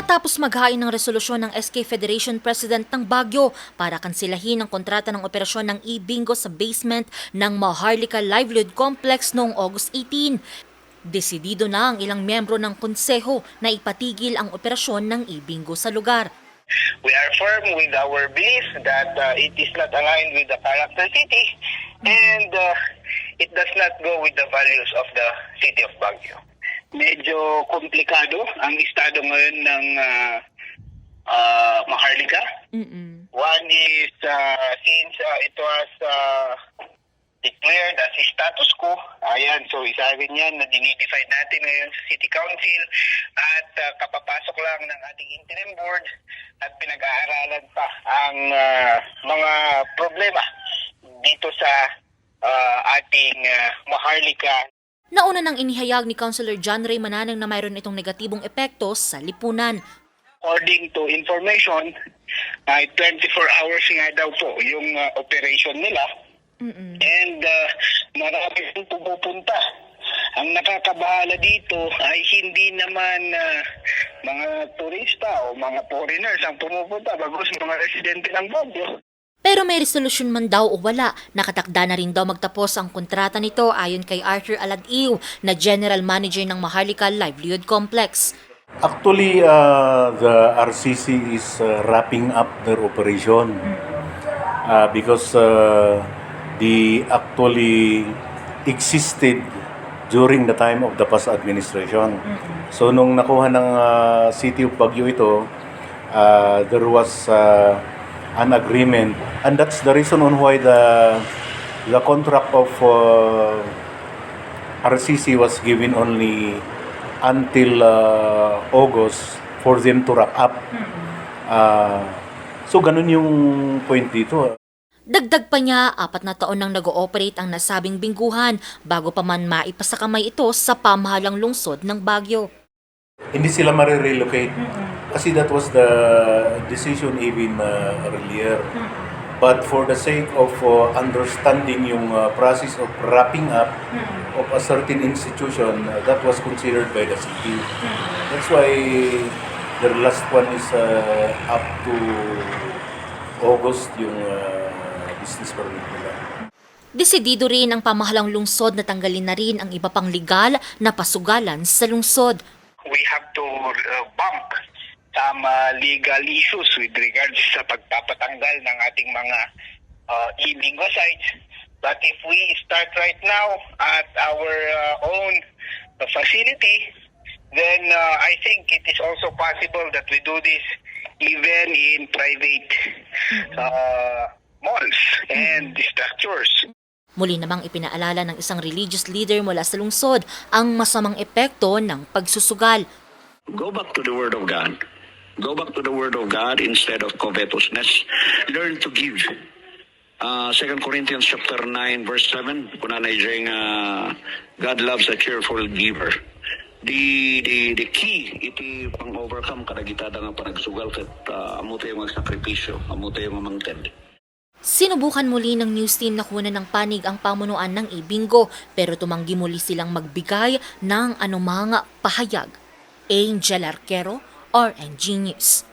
Matapos maghain ng resolusyon ng SK Federation President ng Baguio para kansilahin ang kontrata ng operasyon ng e-bingo sa basement ng Maharlika Livelihood Complex noong August 18. Desidido na ang ilang miyembro ng konseho na ipatigil ang operasyon ng e-bingo sa lugar. We are firm with our belief that uh, it is not aligned with the character city and uh, it does not go with the values of the city of Baguio. Medyo komplikado ang estado ngayon ng uh, uh, Maharlika. One is uh, since uh, it was uh, declared as status quo, ayan, so isa rin yan na dinidefine natin ngayon sa City Council at uh, kapapasok lang ng ating interim board at pinag-aaralan pa ang uh, mga problema dito sa uh, ating uh, Maharlika Nauna nang inihayag ni Councilor John Ray Mananang na mayroon itong negatibong epekto sa lipunan. according to information, ay 24 hours nga daw po yung uh, operation nila. And uh, marami pong pumupunta. Ang nakakabahala dito ay hindi naman uh, mga turista o mga foreigners ang pumupunta, bagos mga residente ng Baguio. Pero may resolusyon man daw o wala, nakatakda na rin daw magtapos ang kontrata nito ayon kay Arthur Aladiw na General Manager ng Maharlika Livelihood Complex. Actually, uh, the RCC is uh, wrapping up their operation uh, because uh, they actually existed during the time of the past administration. So nung nakuha ng uh, City of Baguio ito, uh, there was uh, an agreement and that's the reason on why the the contract of uh, RCC was given only until uh, August for them to wrap up. Uh, so ganun yung point dito. Dagdag pa niya, apat na taon nang nag-ooperate ang nasabing bingguhan bago pa man maipasakamay ito sa pamahalang lungsod ng Baguio. Hindi sila marirelocate kasi that was the decision even uh, earlier. But for the sake of uh, understanding yung uh, process of wrapping up of a certain institution, uh, that was considered by the city. That's why the last one is uh, up to August yung uh, business permit nila. Desidido rin ang pamahalang lungsod na tanggalin na rin ang iba pang legal na pasugalan sa lungsod. We have to uh, bump some uh, legal issues with regards sa pagpapatanggal ng ating mga uh, e-bingo sites. But if we start right now at our uh, own uh, facility, then uh, I think it is also possible that we do this even in private uh, malls and structures. Muli namang ipinaalala ng isang religious leader mula sa lungsod ang masamang epekto ng pagsusugal. Go back to the Word of God. Go back to the Word of God instead of covetousness. Learn to give. Uh, 2 Corinthians chapter 9 verse 7 kunanay diyang uh, God loves a cheerful giver. The the the key iti pang overcome kadagitada nga panagsugal ket uh, amo tayo magsakripisyo, amo tayo mamangted. Sinubukan muli ng news team na kunan ng panig ang pamunuan ng Ibingo pero tumanggi muli silang magbigay ng anumang pahayag. Angel Arquero, RNG News.